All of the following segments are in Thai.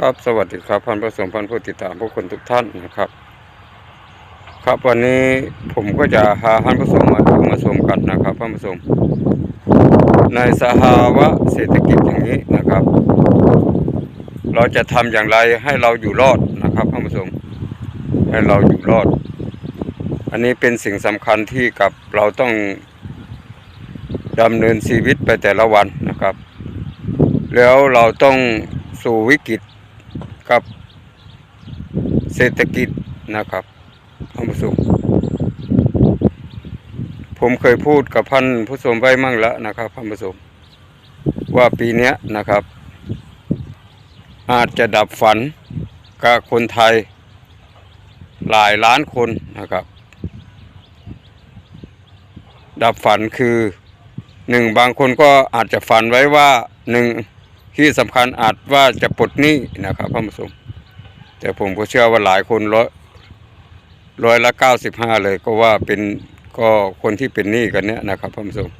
ครับสวัสดีครับพันผู้ชมพันผู้ติดตามผู้คนทุกท่านนะครับ ครับวันนี้ผมก็จะพาท่านผู้ชมมาดูมาชมกันนะครับท่านผู้ชมในสภาวะเศรษฐกิจอย่างนี้นะครับ เราจะทำอย่างไรให้เราอยู่รอดนะครับท่านผู้ชมให้เราอยู่รอด อันนี้เป็นสิ่งสำคัญที่กับเราต้องดำเนินชีวิตไปแต่ละวันนะครับ แล้วเราต้องสู่วิกฤต กับเศรษฐกิจนะครับท่านผู้ชมผมเคยพูดกับพันผู้ชมไว้มั่งแล้วนะครับท่านผู้ชมว่าปีเนี้ยนะครับ อาจจะดับฝันกับคนไทยหลายล้านคนนะครับ ดับฝันคือหนึ่งบางคนก็อาจจะฝันไว้ว่าหนึ่ง ที่สำคัญอาจว่าจะปลดหนี้นะครับท่านผู้ชมแต่ผมก็เชื่อว่าหลายคนร้อยร้อยละเก้าสิบห้าเลยก็ว่าเป็นก็คนที่เป็นหนี้กันเนี้ยนะครับท่านผู้ชม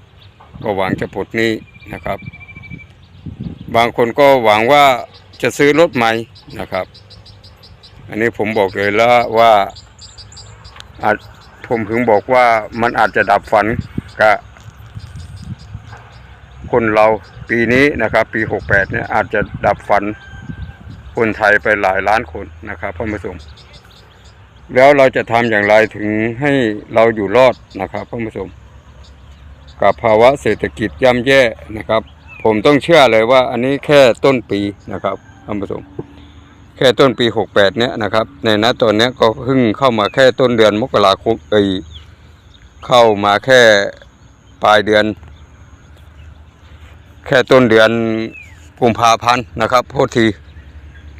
ก็หวังจะปลดหนี้นะครับ บางคนก็หวังว่าจะซื้อรถใหม่นะครับ อันนี้ผมบอกเลยแล้วว่าอาจผมถึงบอกว่ามันอาจจะดับฝันกับคนเรา ปีนี้นะครับปี 68เนี่ยอาจจะดับฝันคนไทยไปหลายล้านคนนะครับพ่อผู้ชมแล้วเราจะทำอย่างไรถึงให้เราอยู่รอดนะครับพ่อผู้ชมกับภาวะเศรษฐกิจย่ำแย่นะครับ ผมต้องเชื่อเลยว่าอันนี้แค่ต้นปีนะครับท่านผู้ชมแค่ต้นปี 68 เนี่ยนะครับ ในณตอนเนี้ยก็เพิ่งเข้ามาแค่ต้นเดือนมกราคมปีเข้ามาแค่ปลายเดือน แค่ต้นเดือนกุมภาพันธ์นะครับโทษที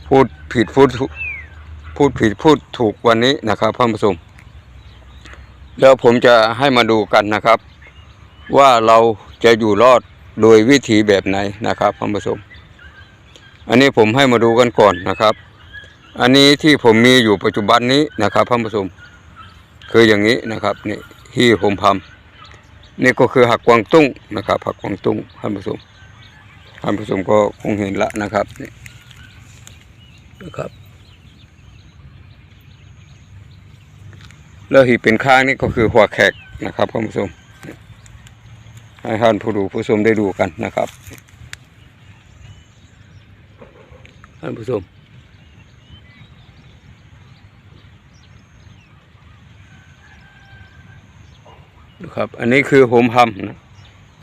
พูดผิดพูดพูดผิดพูดถูกวันนี้นะครับท่านผู้ชมแล้วผมจะให้มาดูกันนะครับ ว่าเราจะอยู่รอดโดยวิธีแบบไหนนะครับท่านผู้ชมอันนี้ผมให้มาดูกันก่อนนะครับ อันนี้ที่ผมมีอยู่ปัจจุบันนี้นะครับท่านผู้ชมคืออย่างนี้นะครับนี่ที่ผมทำนี่ก็คือหักกวางตุ้งนะครับ หักกวางตุ้งท่านผู้ชม ท่านผู้ชมก็คงเห็นละนะครับนี่นะครับ แล้วหีบเป็นข้างนี่ก็คือหัวแขกนะครับท่านผู้ชมให้ท่านผู้ดูผู้ชมได้ดูกันนะครับท่านผู้ชมนะครับ อันนี้คือโหมพำนะ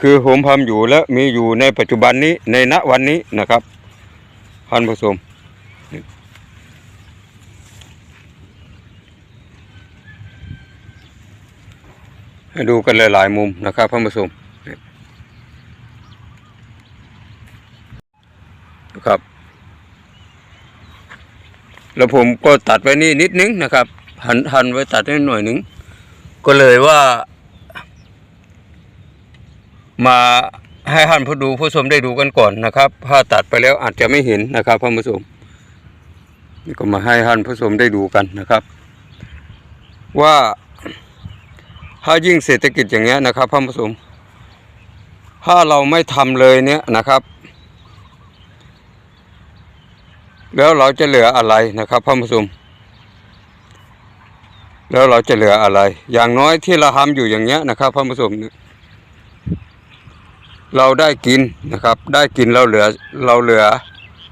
คือโหมพำอยู่และมีอยู่ในปัจจุบันนี้ในณวันนี้นะครับท่านผู้ชมให้ดูกันหลายๆมุมนะครับท่านผู้ชมนะครับ แล้วผมก็ตัดไว้นี่นิดนึงนะครับ หันหันไว้ตัดนิดหน่อยนึง ก็เลยว่า มาให้ท่านผู้ดูผู้ชมได้ดูกันก่อนนะครับ ถ้าตัดไปแล้วอาจจะไม่เห็นนะครับท่านผู้ชมนี่ก็มาให้ท่านผู้ชมได้ดูกันนะครับ ว่าถ้ายิ่งเศรษฐกิจอย่างเงี้ยนะครับท่านผู้ชมถ้าเราไม่ทำเลยเนี้ยนะครับ แล้วเราจะเหลืออะไรนะครับท่านผู้ชมแล้วเราจะเหลืออะไร อย่างน้อยที่เราทำอยู่อย่างเงี้ยนะครับท่านผู้ชมเนี่ย เราได้กินนะครับ ได้กินเราเหลือเราเหลือ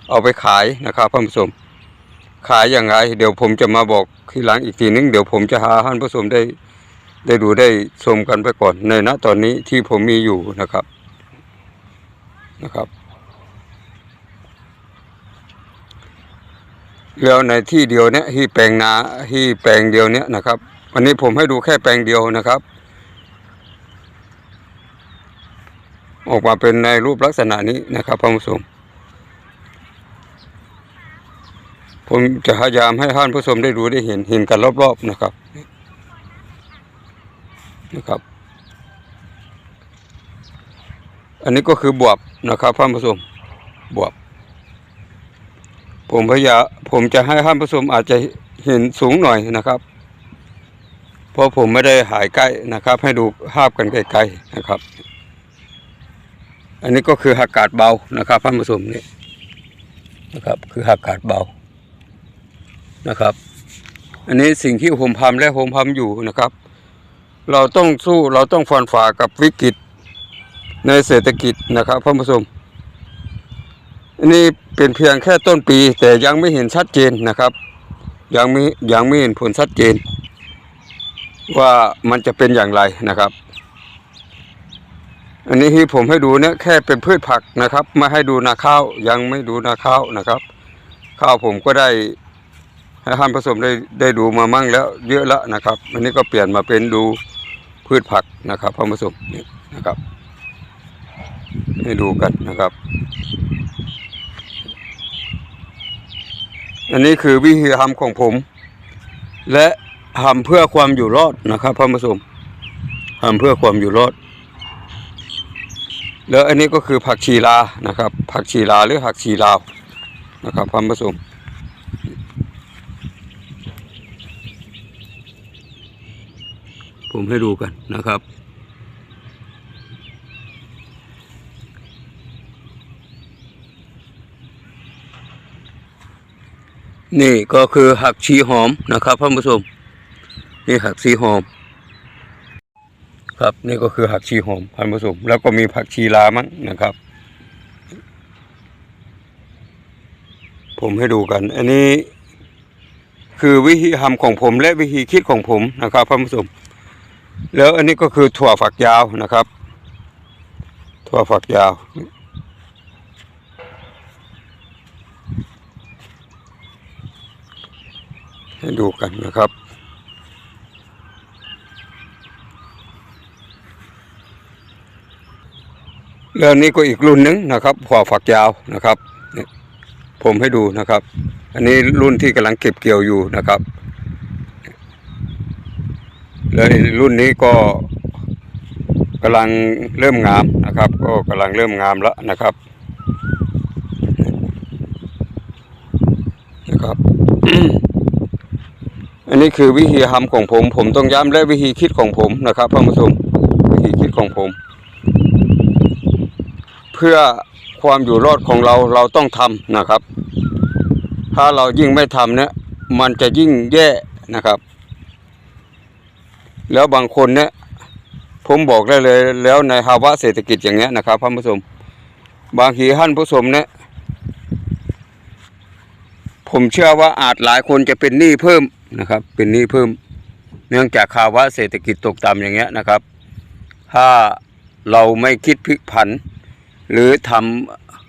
เอาไปขายนะครับท่านผู้ชมขายอย่างไรเดี๋ยวผมจะมาบอกทีหลังอีกทีนึงเดี๋ยวผมจะหาท่านผู้ชมได้ได้ดูได้ชมกันไปก่อนในณตอนนี้ที่ผมมีอยู่นะครับนะครับ แล้วในที่เดียวเนี้ยที่แปลงนาที่แปลงเดียวเนี้ยนะครับ วันนี้ผมให้ดูแค่แปลงเดียวนะครับ ออกมาเป็นในรูปลักษณะนี้นะครับท่านผู้ชมผมจะพยายามให้ท่านผู้ชมได้ดูได้เห็นเห็นกันรอบๆนะครับนะครับ อันนี้ก็คือบวบนะครับท่านผู้ชมบวบผมพยายามผมจะให้ท่านผู้ชมอาจจะเห็นสูงหน่อยนะครับเพราะผมไม่ได้หายใกล้นะครับ ให้ดูภาพกันไกลๆนะครับ อันนี้ก็คืออากาศเบานะครับท่านผู้ชมนี่นะครับ คืออากาศเบานะครับ อันนี้สิ่งที่ผมทำและผมทำอยู่นะครับ เราต้องสู้เราต้องฟันฝ่ากับวิกฤตในเศรษฐกิจนะครับท่านผู้ชมอันนี้เป็นเพียงแค่ต้นปี แต่ยังไม่เห็นชัดเจนนะครับ ยังไม่ยังไม่เห็นผลชัดเจน ว่ามันจะเป็นอย่างไรนะครับ อันนี้ที่ผมให้ดูเนี่ยแค่เป็นพืชผักนะครับไม่ให้ดูนาข้าวยังไม่ดูนาข้าวนะครับ ข้าวผมก็ได้ให้ท่านผสมได้ได้ดูมามั่งแล้วเยอะแล้วนะครับ อันนี้ก็เปลี่ยนมาเป็นดูพืชผักนะครับท่าผสมนี่นะครับ ให้ดูกันนะครับ อันนี้คือวิธีทำของผม และทำเพื่อความอยู่รอดนะครับท่าผสมทำเพื่อความอยู่รอด แล้วอันนี้ก็คือผักชีลานะครับ ผักชีลาหรือผักชีลาวนะครับท่านผสมผมให้ดูกันนะครับ นี่ก็คือหักชีหอมนะครับท่านผู้ชมนี่หักชีหอม ครับนี่ก็คือหักชีหอมท่านผู้ชมแล้วก็มีผักชีลามันนะครับ ผมให้ดูกัน อันนี้คือวิธีทำของผมและวิธีคิดของผมนะครับท่านผู้ชมแล้วอันนี้ก็คือถั่วฝักยาวนะครับ ถั่วฝักยาวให้ดูกันนะครับ แล้วนี้ก็อีกรุ่นหนึ่งนะครับถั่วฝักยาวนะครับผมให้ดูนะครับ อันนี้รุ่นที่กำลังเก็บเกี่ยวอยู่นะครับแล้วรุ่นนี้ก็กำลังเริ่มงามนะครับ ก็กำลังเริ่มงามแล้วนะครับนะครับ อันนี้คือวิธีทำของผม ผมต้องย้ำและวิธีคิดของผมนะครับท่านผู้ชมวิธีคิดของผม พื่อความอยู่รอดของเราเราต้องทำนะครับ ถ้าเรายิ่งไม่ทำเนี่ยมันจะยิ่งแย่นะครับ แล้วบางคนเนี่ยผมบอกได้เลยแล้วในภาวะเศรษฐกิจอย่างเงี้ยนะครับท่านผู้ชมบางทีท่านผู้ชมเนี่ยผมเชื่อว่าอาจหลายคนจะเป็นหนี้เพิ่มนะครับ เป็นหนี้เพิ่ม เนื่องจากภาวะเศรษฐกิจตกต่ำอย่างเงี้ยนะครับ ถ้าเราไม่คิดพลิกผัน หรือท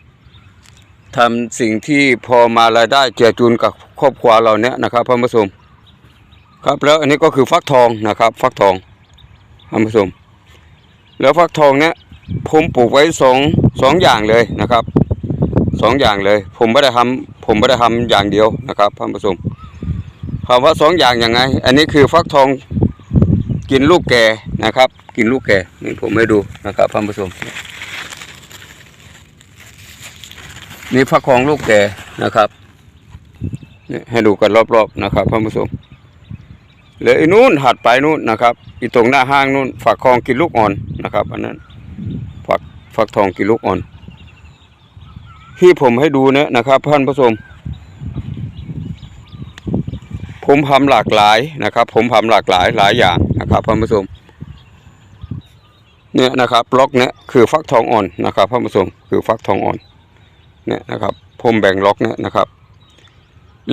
ำทำสิ่งที่พอมารายได้เจือจุนกับครอบครัวเราเนี้ยนะครับท่านผู้ชมครับแล้วอันนี้ก็คือฟักทองนะครับฟักทองท่านผู้ชมแล้วฟักทองเนี้ยผมปลูกไว้สองสองอย่างเลยนะครับสองอย่างเลย ผมไม่ได้ทำผมไม่ได้ทำอย่างเดียวนะครับท่านผู้ชมคำว่าสองอย่างยังไง อันนี้คือฟักทองกินลูกแก่นะครับ กินลูกแก่นี่ผมให้ดูนะครับท่านผู้ชม นี่ฟักทองลูกแก่นะครับนี่ให้ดูกันรอบๆนะครับท่านผู้ชมเหลืออ้นู้นหัดไปนู้นนะครับอีตรงหน้าห้างนู้นฝักทองกินลูกอ่อนนะครับ อันนั้นฝักฝักทองกินลูกอ่อน ที่ผมให้ดูเนี่ยนะครับท่านผู้ชมผมทำหลากหลายนะครับ ผมทำหลากหลายหลายอย่างนะครับท่านผู้ชมเนี่ยนะครับบล็อกเนี่ยคือฟักทองอ่อนนะครับท่านผู้ชมคือฟักทองอ่อน เนี่ยนะครับผมแบ่งล็อกเนี่ยนะครับ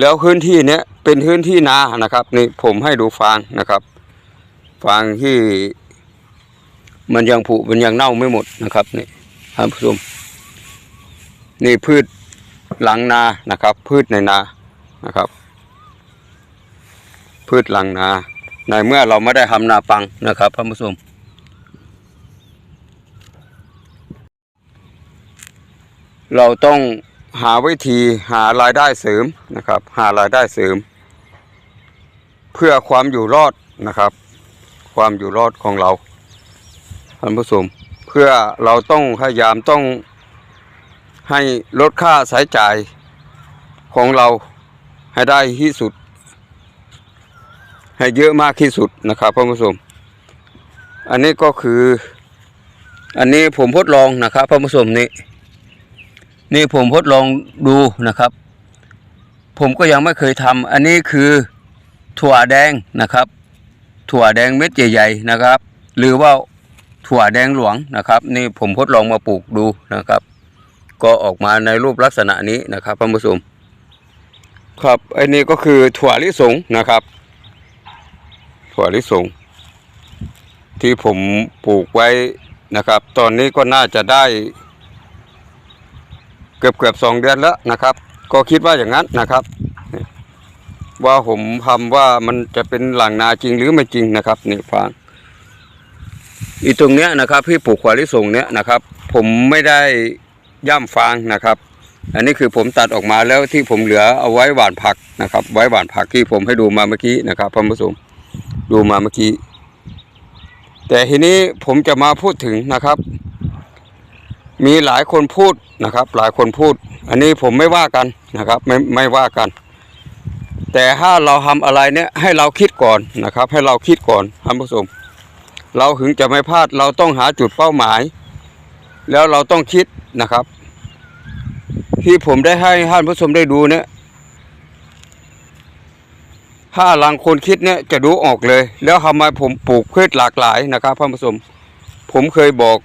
แล้วพื้นที่เนี้ยเป็นพื้นที่นานะครับนี่ผมให้ดูฟางนะครับ ฟางที่มันยังผุมันยังเน่าไม่หมดนะครับนี่ท่านผู้ชมนี่พืชหลังนานะครับ พืชในนานะครับ พืชหลังนา ในเมื่อเราไม่ได้ทำนาปังนะครับท่านผู้ชม เราต้องหาวิธีหารายได้เสริมนะครับ หารายได้เสริม เพื่อความอยู่รอดนะครับ ความอยู่รอดของเราท่านผู้ชมเพื่อเราต้องพยายามต้องให้ลดค่าใช้จ่ายของเราให้ได้ที่สุด ให้เยอะมากที่สุดนะครับท่านผู้ชมอันนี้ก็คือ อันนี้ผมทดลองนะครับท่านผู้ชมนี่ นี่ผมทดลองดูนะครับ ผมก็ยังไม่เคยทำอันนี้คือถั่วแดงนะครับ ถั่วแดงเม็ดใหญ่ๆนะครับ หรือว่าถั่วแดงหลวงนะครับ นี่ผมทดลองมาปลูกดูนะครับ ก็ออกมาในรูปลักษณะนี้นะครับท่านผู้ชมครับอันนี้ก็คือถั่วลิสงนะครับ ถั่วลิสงที่ผมปลูกไว้นะครับ ตอนนี้ก็น่าจะได้ เกือบเกือบสองเดือนแล้วนะครับ ก็คิดว่าอย่างนั้นนะครับ ว่าผมทำว่ามันจะเป็นหลังนาจริงหรือไม่จริงนะครับนี่ฟางอีตรงเนี้ยนะครับที่ปลูกขวาลิสงเนี้ยนะครับ ผมไม่ได้ย่ำฟางนะครับ อันนี้คือผมตัดออกมาแล้วที่ผมเหลือเอาไว้หว่านผักนะครับ ไว้หว่านผักที่ผมให้ดูมาเมื่อกี้นะครับท่านผู้ชมดูมาเมื่อกี้แต่ทีนี้ผมจะมาพูดถึงนะครับ มีหลายคนพูดนะครับ หลายคนพูด อันนี้ผมไม่ว่ากันนะครับไม่ไม่ว่ากัน แต่ถ้าเราทำอะไรเนี่ยให้เราคิดก่อนนะครับ ให้เราคิดก่อนท่านผู้ชมเราถึงจะไม่พลาดเราต้องหาจุดเป้าหมาย แล้วเราต้องคิดนะครับ ที่ผมได้ให้ท่านผู้ชมได้ดูเนี่ยถ้าหลังคนคิดเนี่ยจะดูออกเลย แล้วทำไมผมปลูกพืชหลากหลายนะครับท่านผู้ชมผมเคยบอก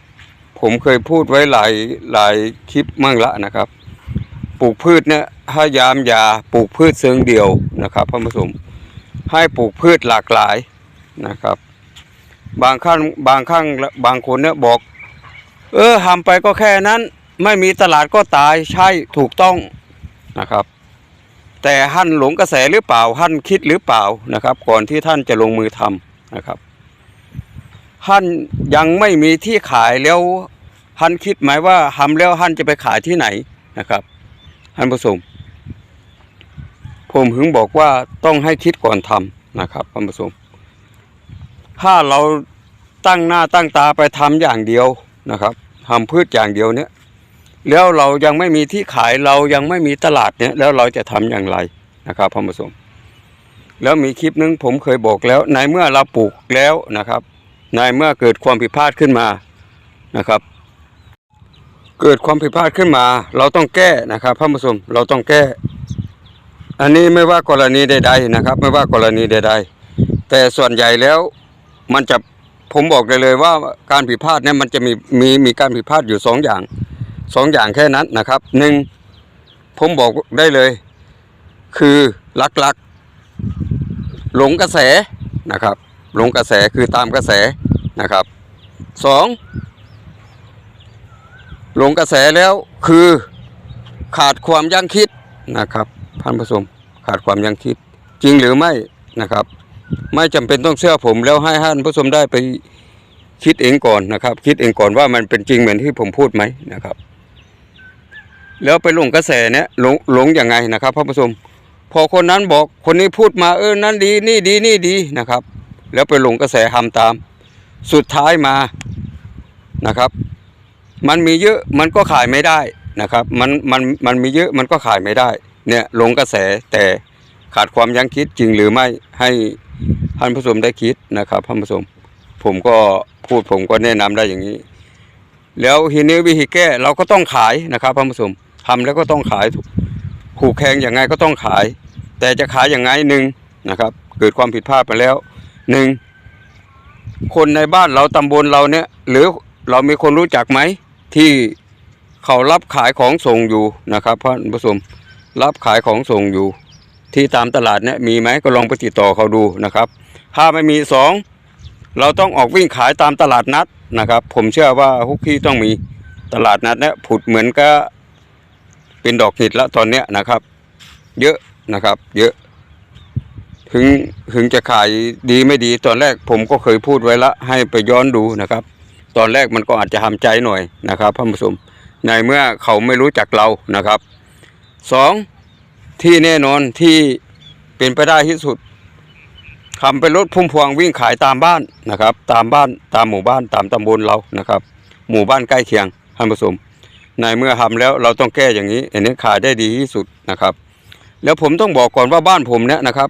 ผมเคยพูดไว้หลายหลายคลิปมั่งละนะครับ ปลูกพืชเนี่ยพยายามอย่าปลูกพืชเชิงเดียวนะครับท่านผู้ชมให้ปลูกพืชหลากหลายนะครับ บางขั้นบางครั้งบางคนเนี่ยบอก เออทำไปก็แค่นั้น ไม่มีตลาดก็ตายใช่ถูกต้องนะครับ แต่ท่านหลงกระแสหรือเปล่าท่านคิดหรือเปล่านะครับ ก่อนที่ท่านจะลงมือทำนะครับท่านยังไม่มีที่ขายแล้ว ท่านคิดไหมว่าทำแล้วท่านจะไปขายที่ไหนนะครับท่านผู้ชมผมถึงบอกว่าต้องให้คิดก่อนทำนะครับท่านผู้ชมถ้าเราตั้งหน้าตั้งตาไปทำอย่างเดียวนะครับทำพืชอย่างเดียวเนี่ยแล้วเรายังไม่มีที่ขายเรายังไม่มีตลาดเนี่ยแล้วเราจะทำอย่างไรนะครับท่านผู้ชมแล้วมีคลิปนึงผมเคยบอกแล้ว ในเมื่อเราปลูกแล้วนะครับ ในเมื่อเกิดความผิดพลาดขึ้นมานะครับ เกิดความผิดพลาดขึ้นมา เราต้องแก้นะครับท่านผู้ชมเราต้องแก้ อันนี้ไม่ว่ากรณีใด ๆนะครับ ไม่ว่ากรณีใด ๆ แต่ส่วนใหญ่แล้วมันจะผมบอกได้เลยว่าการผิดพลาดเนี่ยมันจะมีมีมีการผิดพลาดอยู่สองอย่างสองอย่างแค่นั้นนะครับหนึ่งผมบอกได้เลย คือลักๆ หลงกระแสนะครับ หลงกระแสคือตามกระแสนะครับสอง หลงกระแสแล้วคือขาดความยั้งคิดนะครับท่านผู้ชมขาดความยั้งคิด จริงหรือไม่นะครับ ไม่จำเป็นต้องเชื่อผมแล้วให้ท่านผู้ชมได้ไปคิดเองก่อนนะครับ คิดเองก่อนว่ามันเป็นจริงเหมือนที่ผมพูดไหมนะครับ แล้วไปหลงกระแสเนี่ยหลงหลงยังไงนะครับท่านผู้ชมพอคนนั้นบอกคนนี้พูดมาเออนั่นดีนี่ดีนี่ดีนะครับ แล้วไปหลงกระแสทำตาม สุดท้ายมานะครับ มันมีเยอะมันก็ขายไม่ได้นะครับมันมันมันมีเยอะมันก็ขายไม่ได้เนี่ยลงกระแสแต่ขาดความยั้งคิดจริงหรือไม่ให้ท่านผู้ชมได้คิดนะครับท่านผู้ชมผมก็พูดผมก็แนะนำได้อย่างนี้ แล้วทีนี้วิธีแก้เราก็ต้องขายนะครับท่านผู้ชมทำแล้วก็ต้องขายขู่แข่งอย่างไงก็ต้องขาย แต่จะขายอย่างไงหนึ่งนะครับ เกิดความผิดพลาดไปแล้วหนึ่งคนในบ้านเราตำบลเราเนี่ย หรือเรามีคนรู้จักไหม ที่เขารับขายของส่งอยู่นะครับท่านผู้ชมรับขายของส่งอยู่ ที่ตามตลาดเนี่ยมีไหมก็ลองไปติดต่อเขาดูนะครับ ถ้าไม่มีสองเราต้องออกวิ่งขายตามตลาดนัดนะครับ ผมเชื่อว่าทุกที่ต้องมีตลาดนัดเนี่ยผุดเหมือนก็เป็นดอกเห็ดแล้วตอนเนี้ยนะครับ เยอะนะครับ เยอะ ถึงถึงจะขายดีไม่ดีตอนแรกผมก็เคยพูดไว้ละให้ไปย้อนดูนะครับ ตอนแรกมันก็อาจจะทำใจหน่อยนะครับท่านผู้ชมในเมื่อเขาไม่รู้จักเรานะครับสองที่แน่นอนที่เป็นไปได้ที่สุดทำเป็นรถพุ่มพวงวิ่งขายตามบ้านนะครับ ตามบ้านตามหมู่บ้านตามตำบลเรานะครับ หมู่บ้านใกล้เคียงท่านผู้ชมในเมื่อทำแล้วเราต้องแก้อย่างนี้อันนี้ขายได้ดีที่สุดนะครับ แล้วผมต้องบอกก่อนว่าบ้านผมเนี่ยนะครับ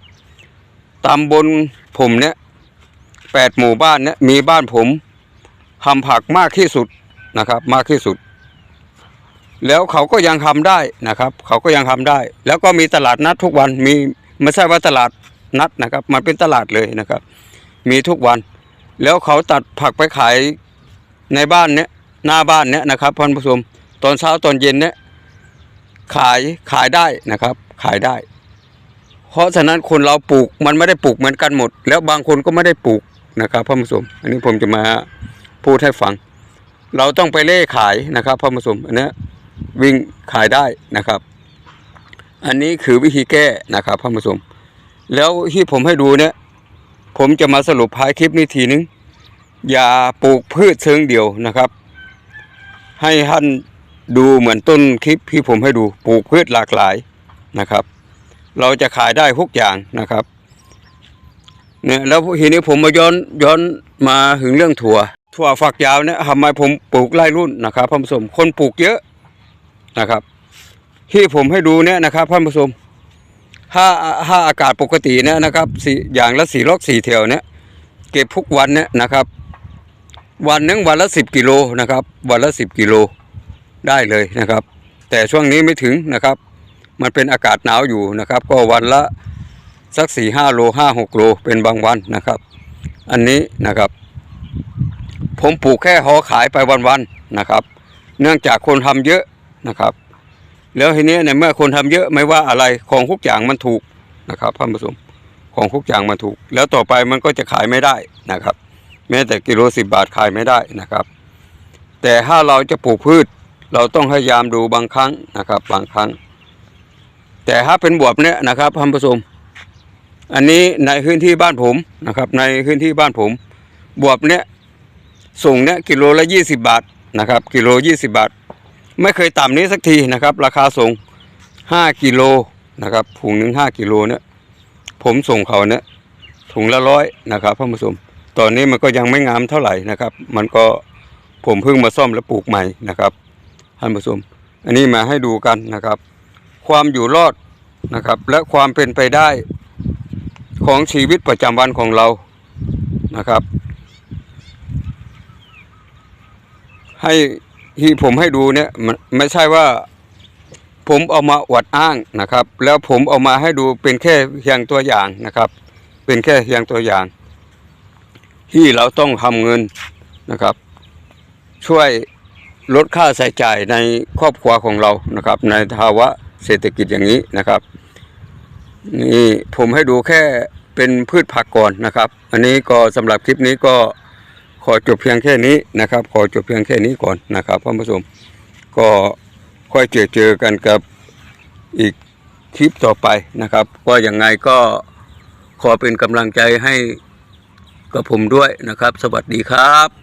ตำบลผมเนี่ยแปดหมู่บ้านเนี่ยมีบ้านผม ทำผักมากที่สุดนะครับ มากที่สุด แล้วเขาก็ยังทำได้นะครับ เขาก็ยังทำได้ แล้วก็มีตลาดนัดทุกวันมีไม่ใช่ว่าตลาดนัดนะครับ มันเป็นตลาดเลยนะครับ มีทุกวัน แล้วเขาตัดผักไปขายในบ้านเนี้ยหน้าบ้านเนี้ยนะครับท่านผู้ชมตอนเช้าตอนเย็นเนี้ยขายขายได้นะครับ ขายได้ เพราะฉะนั้นคนเราปลูกมันไม่ได้ปลูกเหมือนกันหมด แล้วบางคนก็ไม่ได้ปลูกนะครับท่านผู้ชมอันนี้ผมจะมา พูดให้ฟัง เราต้องไปเล่ขายนะครับท่านผู้ชมอันนี้วิ่งขายได้นะครับ อันนี้คือวิธีแก้นะครับท่านผู้ชมแล้วที่ผมให้ดูเนี่ยผมจะมาสรุปท้ายคลิปนี้ทีนึง อย่าปลูกพืชเชิงเดียวนะครับ ให้ท่านดูเหมือนต้นคลิปที่ผมให้ดูปลูกพืชหลากหลายนะครับ เราจะขายได้ทุกอย่างนะครับเนี่ยแล้วทีนี้ผมมาย้อนย้อนมาถึงเรื่องถั่ว ถั่วฝักยาวเนี่ยทำไมผมปลูกไล่รุ่นนะครับท่านผู้ชมคนปลูกเยอะนะครับ ที่ผมให้ดูเนี่ยนะครับท่านผู้ชมถ้าถ้าอากาศปกติเนี่ยนะครับสี่อย่างละสี่ล็อกสี่แถวเนี่ยเก็บทุกวันเนี่ยนะครับ วันนึงวันละสิบกิโลนะครับ วันละสิบกิโลได้เลยนะครับ แต่ช่วงนี้ไม่ถึงนะครับ มันเป็นอากาศหนาวอยู่นะครับ ก็วันละสักสี่ห้าโลห้าหกโลเป็นบางวันนะครับ อันนี้นะครับ ผมปลูกแค่หอขายไปวันๆนะครับ เนื่องจากคนทำเยอะนะครับ แล้วทีนี้ในเมื่อคนทำเยอะไม่ว่าอะไรของทุกอย่างมันถูกนะครับท่านผู้ชมของทุกอย่างมันถูก แล้วต่อไปมันก็จะขายไม่ได้นะครับ แม้แต่กิโลสิบบาทขายไม่ได้นะครับ แต่ถ้าเราจะปลูกพืช เราต้องพยายามดูบางครั้งนะครับ บางครั้ง แต่ถ้าเป็นบวบเนี่ยนะครับท่านผู้ชมอันนี้ในพื้นที่บ้านผมนะครับ ในพื้นที่บ้านผม บวบเนี่ย ส่งเนี่ยกิโลละยี่สิบบาทนะครับกิโลยี่สิบบาท ไม่เคยต่ำนี้สักทีนะครับ ราคาส่งห้ากิโลนะครับถุงหนึ่งห้ากิโลเนี่ยผมส่งเขาเนี่ยถุงละร้อยนะครับท่านผู้ชมตอนนี้มันก็ยังไม่งามเท่าไหร่นะครับ มันก็ผมเพิ่งมาซ่อมและปลูกใหม่นะครับท่านผู้ชมอันนี้มาให้ดูกันนะครับ ความอยู่รอดนะครับ และความเป็นไปได้ของชีวิตประจำวันของเรานะครับ ให้ที่ผมให้ดูเนี่ยไม่ใช่ว่าผมเอามาอวดอ้างนะครับ แล้วผมเอามาให้ดูเป็นแค่เพียงตัวอย่างนะครับ เป็นแค่เพียงตัวอย่าง ที่เราต้องทำเงินนะครับ ช่วยลดค่าใช้จ่ายในครอบครัวของเรานะครับ ในภาวะเศรษฐกิจอย่างนี้นะครับนี่ผมให้ดูแค่เป็นพืชผักก่อนนะครับ อันนี้ก็สำหรับคลิปนี้ก็ ขอจบเพียงแค่นี้นะครับ ขอจบเพียงแค่นี้ก่อนนะครับท่านผู้ชมก็ค่อยเจอเจอกันกับอีกคลิปต่อไปนะครับก็ยังไงก็ขอเป็นกำลังใจให้กับผมด้วยนะครับ สวัสดีครับ